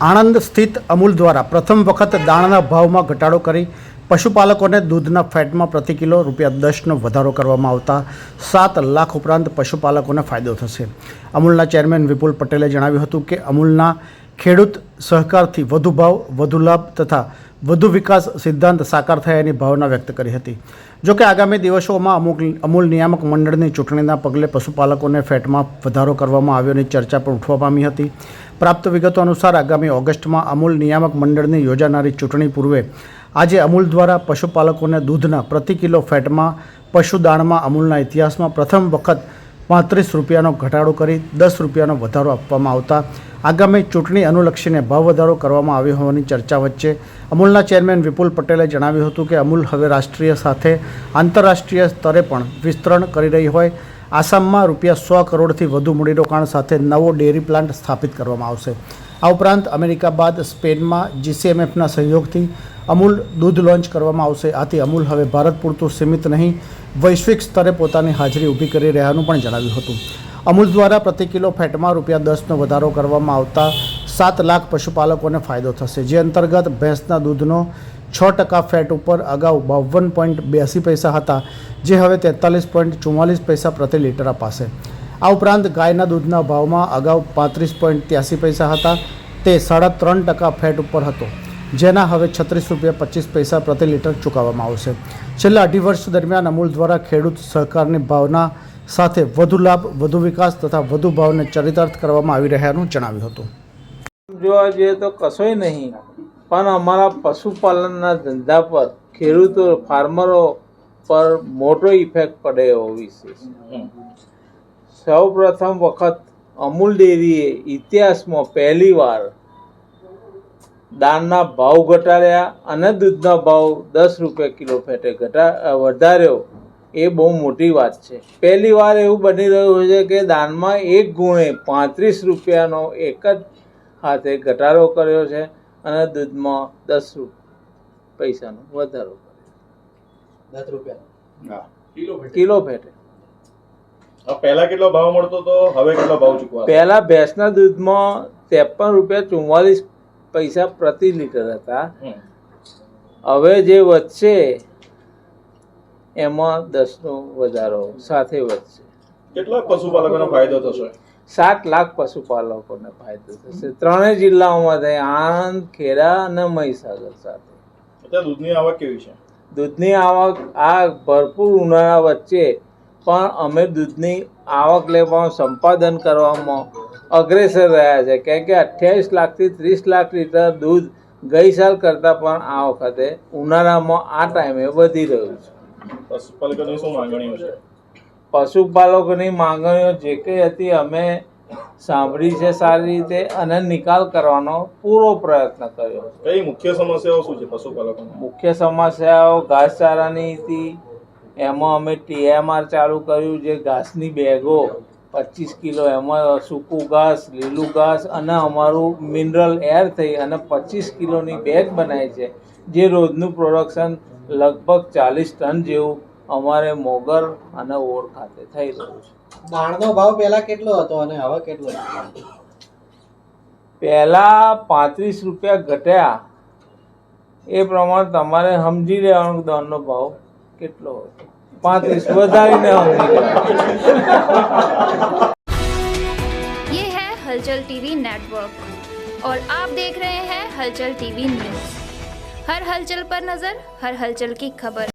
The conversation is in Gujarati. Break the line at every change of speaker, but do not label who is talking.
આણંદ સ્થિત અમૂલ દ્વારા પ્રથમ વખત દાણના ભાવમાં ઘટાડો કરી પશુપાલકોને દૂધના ફેટમાં પ્રતિ કિલો રૂપિયા દસનો વધારો કરવામાં આવતા સાત લાખ ઉપરાંત પશુપાલકોને ફાયદો થશે. અમૂલના ચેરમેન વિપુલ પટેલે જણાવ્યું હતું કે અમૂલના ખેડૂત સહકારથી વધુ ભાવ, વધુ લાભ તથા વધુ વિકાસ સિદ્ધાંત સાકાર થયાની ભાવના વ્યક્ત કરી હતી. જોકે આગામી દિવસોમાં અમુક, અમૂલ નિયામક મંડળની ચૂંટણીના પગલે પશુપાલકોને ફેટમાં વધારો કરવામાં આવ્યોની ચર્ચા પણ ઉઠવા પામી હતી. પ્રાપ્ત વિગતો અનુસાર આગામી ઓગસ્ટમાં અમૂલ નિયામક મંડળની યોજાનારી ચૂંટણી પૂર્વે આજે અમૂલ દ્વારા પશુપાલકોને દૂધના પ્રતિ કિલો ફેટમાં, પશુદાણમાં અમૂલના ઇતિહાસમાં પ્રથમ વખત પાંત્રીસ રૂપિયાનો ઘટાડો કરી દસ રૂપિયાનો વધારો આપવામાં આવતા આગામી ચૂંટણી અનુલક્ષીને ભાવ વધારો કરવામાં આવ્યો હોવાની ચર્ચા વચ્ચે અમૂલના ચેરમેન વિપુલ પટેલે જણાવ્યું હતું કે અમૂલ હવે રાષ્ટ્રીય સાથે આંતરરાષ્ટ્રીય સ્તરે પણ વિસ્તરણ કરી રહી હોય. આસામમાં રૂપિયા સો કરોડથી વધુ મૂડીરોકાણ સાથે નવો ડેરી પ્લાન્ટ સ્થાપિત કરવામાં આવશે. આ ઉપરાંત અમેરિકા બાદ સ્પેનમાં જીસીએમએફના સહયોગથી અમૂલ દૂધ લોન્ચ કરવામાં આવશે. આથી અમૂલ હવે ભારત પૂરતું સીમિત નહીં, વૈશ્વિક સ્તરે પોતાની હાજરી ઊભી કરી રહ્યાનું પણ જણાવ્યું હતું. અમૂલ દ્વારા પ્રતિ કિલો ફેટમાં રૂપિયા દસનો વધારો કરવામાં આવતા સાત લાખ પશુપાલકોને ફાયદો થશે. જે અંતર્ગત ભેંસના દૂધનો છ ટકા ફેટ ઉપર અગાઉ બાવન પોઈન્ટ બ્યાસી પૈસા હતા, જે હવે તેતાલીસ પોઈન્ટ ચુમ્માલીસ પૈસા પ્રતિ લીટર અપાશે. આ ઉપરાંત ગાયના દૂધના ભાવમાં અગાઉ પાંત્રીસ પોઈન્ટ ત્યાસી પૈસા હતા, તે સાડા ત્રણ ટકા ફેટ ઉપર હતો, જેના હવે છત્રીસ રૂપિયા પચીસ પૈસા પ્રતિ લીટર ચૂકવવામાં આવશે. છેલ્લા અઢી વર્ષ દરમિયાન અમૂલ દ્વારા ખેડૂત સહકારની ભાવના સાથે વધુ લાભ, વધુ વિકાસ તથા વધુ ભાવને ચરિતાર્થ કરવામાં આવી રહ્યાનું જણાવ્યું હતું.
જોવા જઈએ તો કશોય નહીં, પણ અમારા પશુપાલનના ધંધા પર ખેડૂતો, ફાર્મરો પર મોટો ઇફેક્ટ પડે એવો વિશેષ. સૌ પ્રથમ વખત અમૂલ ડેરીએ ઇતિહાસમાં પહેલીવાર દાળના ભાવ ઘટાડ્યા અને દૂધના ભાવ દસ રૂપિયા કિલો ફેટે ઘટા વધાર્યો. એ બહુ મોટી વાત છે. પહેલી વાર એવું બની રહ્યું છે કે દાનમાં એક ગુણે પાંત્રીસ રૂપિયાનો એક જ હાથે ઘટાડો કર્યો છે અને દૂધમાં દસ પૈસાનો વધારો કર્યો.
દસ રૂપિયા.
કિલો ફેટે
પહેલા કેટલો ભાવ મળતો તો? હવે કેટલો ભાવ ચૂકવા
પહેલા ભેંસના દૂધમાં ત્રેપન રૂપિયા ચુમ્માલીસ પૈસા પ્રતિ લીટર હતા. હવે જે વધશે એમાં દસનો વધારો સાથે વધશે.
કેટલા પશુપાલકોનો ફાયદો થશે?
સાત લાખ પશુપાલકોને ફાયદો થશે. ત્રણેય જિલ્લાઓમાં થાય આણંદ ખેડા અને મહીસાગર સાથે.
દૂધની આવક કેવી છે?
દૂધની આવક આ ભરપૂર ઉનાળા વચ્ચે પણ અમે દૂધની આવક લેવામાં સંપાદન કરવામાં અગ્રેસર રહ્યા છે. કેમ કે અઠ્યાવીસ લાખથી ત્રીસ લાખ લીટર દૂધ ગઈ સાલ કરતાં પણ આ વખતે ઉનાળામાં આ ટાઈમે વધી રહ્યું છે.
પશુપાલકોની શું માંગણીઓ છે?
પશુપાલકોની માંગણીઓ જે કંઈ હતી અમે સાંભળી છે સારી રીતે અને નિકાલ કરવાનો પૂરો પ્રયત્ન કર્યો
કઈ મુખ્ય સમસ્યાઓ શું છે પશુપાલકો
મુખ્ય સમસ્યાઓ ઘાસચારાની હતી. એમાં અમે ટીએમઆર ચાલુ કર્યું જે ઘાસની બેગો પચીસ કિલો એમાં સૂકું ઘાસ લીલું ઘાસ અને અમારું મિનરલ એર થઈ અને પચીસ કિલોની બેગ બનાવી છે. જે રોજનું પ્રોડક્શન લગભગ ચાલીસ ટન જેવું અમારે મોગર અને ઓળ ખાતે થઈ રહ્યું છે
દાણનો ભાવ પહેલા કેટલો હતો અને હવે કેટલો છે
પહેલાં પાંત્રીસ રૂપિયા ઘટ્યા એ પ્રમાણે તમારે સમજી લેવાનો દોડનો ભાવ કેટલો હતો પાંત્રીસ વધારીને સમજી લેવાનો
ये है हलचल टीवी नेटवर्क और आप देख रहे हैं हलचल टीवी न्यूज હર હલચલ પર નજર હર હલચલ કી ખબર